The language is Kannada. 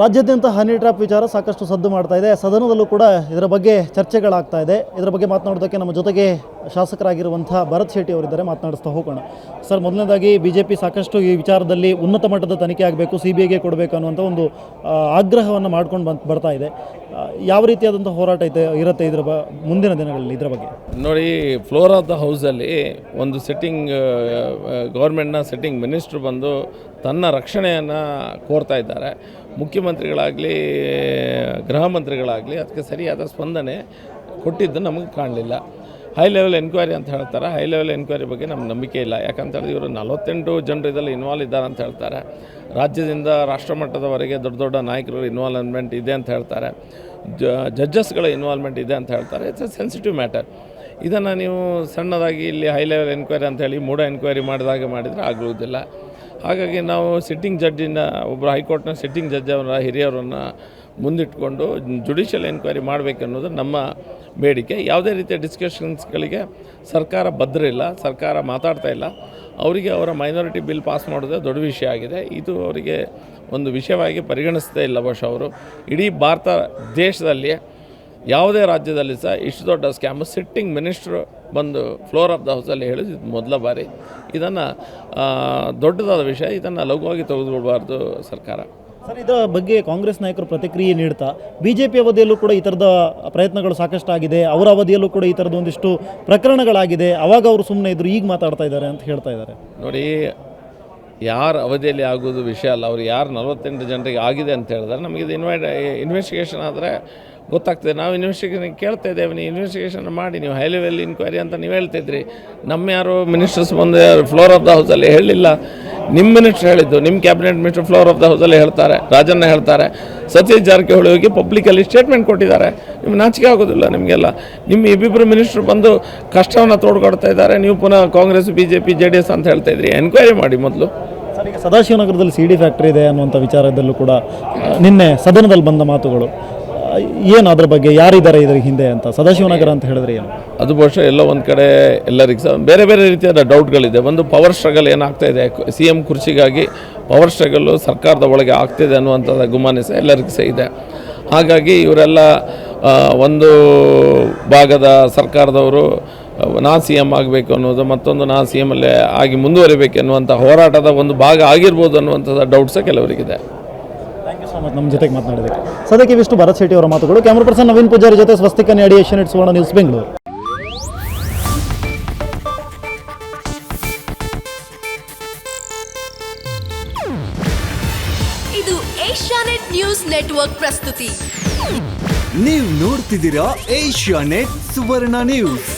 ರಾಜ್ಯಾದ್ಯಂತ ಹನಿ ಟ್ರ್ಯಾಪ್ ವಿಚಾರ ಸಾಕಷ್ಟು ಸದ್ದು ಮಾಡ್ತಾ ಇದೆ. ಸದನದಲ್ಲೂ ಕೂಡ ಇದರ ಬಗ್ಗೆ ಚರ್ಚೆಗಳಾಗ್ತಾ ಇದೆ. ಇದರ ಬಗ್ಗೆ ಮಾತನಾಡೋದಕ್ಕೆ ನಮ್ಮ ಜೊತೆಗೆ ಶಾಸಕರಾಗಿರುವಂಥ ಭರತ್ ಶೆಟ್ಟಿ ಅವರಿದ್ದಾರೆ, ಮಾತನಾಡಿಸ್ತಾ ಹೋಗೋಣ. ಸರ್, ಮೊದಲನೇದಾಗಿ ಬಿ ಜೆ ಪಿ ಸಾಕಷ್ಟು ಈ ವಿಚಾರದಲ್ಲಿ ಉನ್ನತ ಮಟ್ಟದ ತನಿಖೆ ಆಗಬೇಕು ಸಿ ಬಿ ಐಗೆ ಕೊಡಬೇಕು ಅನ್ನುವಂಥ ಒಂದು ಆಗ್ರಹವನ್ನು ಮಾಡ್ಕೊಂಡು ಬಂದು, ಬರ್ತಾ ಇದೆ. ಯಾವ ರೀತಿಯಾದಂಥ ಹೋರಾಟ ಇದೆ, ಇರುತ್ತೆ ಇದರ ಬ, ಮುಂದಿನ ದಿನಗಳಲ್ಲಿ ಇದರ ಬಗ್ಗೆ? ನೋಡಿ, ಫ್ಲೋರ್ ಆಫ್ ದ ಹೌಸಲ್ಲಿ ಒಂದು ಸೆಟ್ಟಿಂಗ್ ಗೌರ್ಮೆಂಟ್ನ ಸೆಟ್ಟಿಂಗ್ ಮಿನಿಸ್ಟ್ರು ಬಂದು ತನ್ನ ರಕ್ಷಣೆಯನ್ನು ಕೋರ್ತಾ ಇದ್ದಾರೆ. ಮುಖ್ಯಮಂತ್ರಿಗಳಾಗಲಿ, ಗೃಹ ಮಂತ್ರಿಗಳಾಗಲಿ, ಅದಕ್ಕೆ ಸರಿಯಾದ ಸ್ಪಂದನೆ ಕೊಟ್ಟಿದ್ದು ನಮಗೆ ಕಾಣಲಿಲ್ಲ. ಹೈ ಲೆವೆಲ್ ಎನ್ಕ್ವೈರಿ ಅಂತ ಹೇಳ್ತಾರೆ. ಹೈ ಲೆವೆಲ್ ಎನ್ಕ್ವೈರಿ ಬಗ್ಗೆ ನಮ್ಮ ನಂಬಿಕೆ ಇಲ್ಲ. ಯಾಕಂತ ಹೇಳಿದ್ರೆ ಇವರು ನಲವತ್ತೆಂಟು ಜನರು ಇದರಲ್ಲಿ ಇನ್ವಾಲ್ವ್ ಇದ್ದಾರೆ ಅಂತ ಹೇಳ್ತಾರೆ. ರಾಜ್ಯದಿಂದ ರಾಷ್ಟ್ರಮಟ್ಟದವರೆಗೆ ದೊಡ್ಡ ದೊಡ್ಡ ನಾಯಕರು ಇನ್ವಾಲ್ವ್ಮೆಂಟ್ ಇದೆ ಅಂತ ಹೇಳ್ತಾರೆ. ಜ ಜಡ್ಜಸ್ಗಳ ಇನ್ವಾಲ್ವ್ಮೆಂಟ್ ಇದೆ ಅಂತ ಹೇಳ್ತಾರೆ. ಇಟ್ಸ್ ಅ ಸೆನ್ಸಿಟಿವ್ ಮ್ಯಾಟರ್ ಇದನ್ನು ನೀವು ಸಣ್ಣದಾಗಿ ಇಲ್ಲಿ ಹೈ ಲೆವೆಲ್ ಎನ್ಕ್ವೈರಿ ಅಂತೇಳಿ ಮೂಢ ಎನ್ಕ್ವೈರಿ ಮಾಡಿದಾಗ ಮಾಡಿದರೆ ಆಗುವುದಿಲ್ಲ ಹಾಗಾಗಿ ನಾವು ಸಿಟ್ಟಿಂಗ್ ಜಡ್ಜಿನ ಒಬ್ಬರು ಹೈಕೋರ್ಟ್ನ ಸಿಟ್ಟಿಂಗ್ ಜಡ್ಜ್ ಅವರ ಹಿರಿಯರನ್ನು ಮುಂದಿಟ್ಕೊಂಡು ಜುಡಿಷಿಯಲ್ ಎನ್ಕ್ವೈರಿ ಮಾಡಬೇಕನ್ನೋದು ನಮ್ಮ ಬೇಡಿಕೆ. ಯಾವುದೇ ರೀತಿಯ ಡಿಸ್ಕಷನ್ಸ್ಗಳಿಗೆ ಸರ್ಕಾರ ಭದ್ರಿಲ್ಲ ಸರ್ಕಾರ ಮಾತಾಡ್ತಾ ಇಲ್ಲ. ಅವರಿಗೆ ಅವರ ಮೈನಾರಿಟಿ ಬಿಲ್ ಪಾಸ್ ಮಾಡೋದೇ ದೊಡ್ಡ ವಿಷಯ ಆಗಿದೆ. ಇದು ಅವರಿಗೆ ಒಂದು ವಿಷಯವಾಗಿ ಪರಿಗಣಿಸ್ತಾ ಇಲ್ಲ ಬಹುಶಃ ಅವರು. ಇಡೀ ಭಾರತ ದೇಶದಲ್ಲಿ, ಯಾವುದೇ ರಾಜ್ಯದಲ್ಲಿ ಸಹ ಇಷ್ಟು ದೊಡ್ಡ ಸ್ಕ್ಯಾಮು ಸಿಟ್ಟಿಂಗ್ ಮಿನಿಸ್ಟ್ರು ಬಂದು ಫ್ಲೋರ್ ಆಫ್ ದ ಹೌಸಲ್ಲಿ ಹೇಳಿದ್ದು ಇದು ಮೊದಲ ಬಾರಿ. ಇದನ್ನು ದೊಡ್ಡದಾದ ವಿಷಯ ಇದನ್ನು ಲಘುವಾಗಿ ತೆಗೆದುಕೊಳ್ಬಾರ್ದು ಸರ್ಕಾರ. ಸರ್ ಇದರ ಬಗ್ಗೆ ಕಾಂಗ್ರೆಸ್ ನಾಯಕರು ಪ್ರತಿಕ್ರಿಯೆ ನೀಡ್ತಾ ಬಿ ಜೆ ಪಿ ಅವಧಿಯಲ್ಲೂ ಕೂಡ ಈ ಥರದ ಪ್ರಯತ್ನಗಳು ಸಾಕಷ್ಟು ಆಗಿದೆ ಅವರ ಅವಧಿಯಲ್ಲೂ ಕೂಡ ಈ ಥರದ ಒಂದಿಷ್ಟು ಪ್ರಕರಣಗಳಾಗಿದೆ ಅವಾಗ ಅವರು ಸುಮ್ಮನೆ ಇದ್ರು ಈಗ ಮಾತಾಡ್ತಾ ಇದ್ದಾರೆ ಅಂತ ಹೇಳ್ತಾ ಇದ್ದಾರೆ. ನೋಡಿ ಯಾರ ಅವಧಿಯಲ್ಲಿ ಆಗೋದು ವಿಷಯ ಅಲ್ಲ ಅವ್ರು ಯಾರು ನಲವತ್ತೆಂಟು ಜನರಿಗೆ ಆಗಿದೆ ಅಂತ ಹೇಳಿದ್ರೆ ನಮಗಿದು ಇದು ಇನ್ವೈಟ್ ಇನ್ವೆಸ್ಟಿಗೇಷನ್ ಆದರೆ ಗೊತ್ತಾಗ್ತದೆ. ನಾವು ಇನ್ವೆಸ್ಟಿಗೇಷನ್ ಕೇಳ್ತಾ ಇದ್ದೇವೆ ನೀವು ಇನ್ವೆಸ್ಟಿಗೇಷನ್ ಮಾಡಿ, ನೀವು ಹೈ ಲೆವೆಲ್ ಇನ್ಕ್ವೈರಿ ಅಂತ ನೀವು ಹೇಳ್ತಿದ್ರಿ. ನಮ್ಮ ಯಾರು ಮಿನಿಸ್ಟರ್ಸ್ ಬಂದು ಫ್ಲೋರ್ ಆಫ್ ದ ಹೌಸಲ್ಲಿ ಹೇಳಿಲ್ಲ. ನಿಮ್ಮ ಮಿನಿಸ್ಟರ್ ಹೇಳಿದ್ದು ನಿಮ್ಮ cabinet minister floor of the ಹೌಸಲ್ಲಿ ಹೇಳ್ತಾರೆ ರಾಜನ್ನ ಹೇಳ್ತಾರೆ. ಸತೀಶ್ ಜಾರಕಿಹೊಳಿ ಹೋಗಿ ಪಬ್ಲಿಕಲ್ಲಿ ಸ್ಟೇಟ್ಮೆಂಟ್ ಕೊಟ್ಟಿದ್ದಾರೆ. ನಿಮ್ಗೆ ನಾಚಿಕೆ ಆಗೋದಿಲ್ಲ ನಿಮಗೆಲ್ಲ. ನಿಮ್ಮ ಇಬ್ಬಿಬ್ಬರು ಮಿನಿಸ್ಟ್ರು ಬಂದು ಕಷ್ಟವನ್ನು ತೋಡ್ಕೊಡ್ತಾ ಇದ್ದಾರೆ. ನೀವು ಪುನಃ Congress B J P J D S ಅಂತ ಹೇಳ್ತಾ ಇದ್ರಿ. ಎನ್ಕ್ವೈರಿ ಮಾಡಿ ಮೊದಲು. ಸದಾಶಿವನಗರದಲ್ಲಿ ಸಿ ಡಿ ಫ್ಯಾಕ್ಟ್ರಿ ಇದೆ ಅನ್ನುವಂಥ ವಿಚಾರದಲ್ಲೂ ಕೂಡ ನಿನ್ನೆ ಸದನದಲ್ಲಿ ಬಂದ ಮಾತುಗಳು. ಏನು ಅದ್ರ ಬಗ್ಗೆ ಯಾರಿದ್ದಾರೆ ಇದರ ಹಿಂದೆ ಅಂತ? ಸದಾಶಿವನಗರ ಅಂತ ಹೇಳಿದ್ರೆ ಏನು? ಅದು ಬಹುಶಃ ಎಲ್ಲ ಒಂದು ಕಡೆ ಎಲ್ಲರಿಗೆ ಸಹ ಬೇರೆ ಬೇರೆ ರೀತಿಯಾದ ಡೌಟ್ಗಳಿದೆ ಒಂದು ಪವರ್ ಸ್ಟ್ರಗಲ್ ಏನಾಗ್ತಾ ಇದೆ? ಸಿ ಎಂ ಕುರ್ಚಿಗಾಗಿ ಪವರ್ ಸ್ಟ್ರಗಲ್ಲು ಸರ್ಕಾರದ ಒಳಗೆ ಆಗ್ತಿದೆ ಅನ್ನುವಂಥದ್ದು ಗುಮಾನಿ ಸಹ ಎಲ್ಲರಿಗೂ ಸಹ ಇದೆ. ಹಾಗಾಗಿ ಇವರೆಲ್ಲ ಒಂದು ಭಾಗದ ಸರ್ಕಾರದವರು ನಾ ಸಿ ಎಂ ಆಗಬೇಕು ಅನ್ನೋದು ಮತ್ತೊಂದು ನಾ ಸಿ ಎಮ್ಮಲ್ಲೇ ಆಗಿ ಮುಂದುವರಿಬೇಕು ಅನ್ನುವಂಥ ಹೋರಾಟದ ಒಂದು ಭಾಗ ಆಗಿರ್ಬೋದು ಅನ್ನುವಂಥದ್ದು ಡೌಟ್ಸ ಕೆಲವರಿಗಿದೆ. ಥ್ಯಾಂಕ್ ಯು ಸೊ ಮಚ್ ನಮ್ಮ ಜೊತೆಗೆ ಮಾತನಾಡಿದ್ದಕ್ಕೆ. ಸದ್ಯಕ್ಕೆ ಇವಿಷ್ಟು ಭರತ್ ಶೆಟ್ಟಿ ಅವರ ಮಾತುಗಳು. ಕ್ಯಾಮ್ರಾ ಪರ್ಸನ್ ನವೀನ್ ಪೂಜಾರಿ ಜೊತೆ ಸ್ವಸ್ತಿಕ ನ್ಯಾಡಿ ಏಷ್ಯನ್ ಇಟ್ ಸುವರ್ಣ ನ್ಯೂಸ್ ಬೆಂಗಳೂರು. ಇದು ಏಷ್ಯಾನೆಟ್ ನ್ಯೂಸ್ ನೆಟ್ವರ್ಕ್ ಪ್ರಸ್ತುತಿ. ನೀವು ನೋಡ್ತಿದ್ದೀರಾ ಏಷ್ಯಾ ನೆಟ್ ಸುವರ್ಣ ನ್ಯೂಸ್.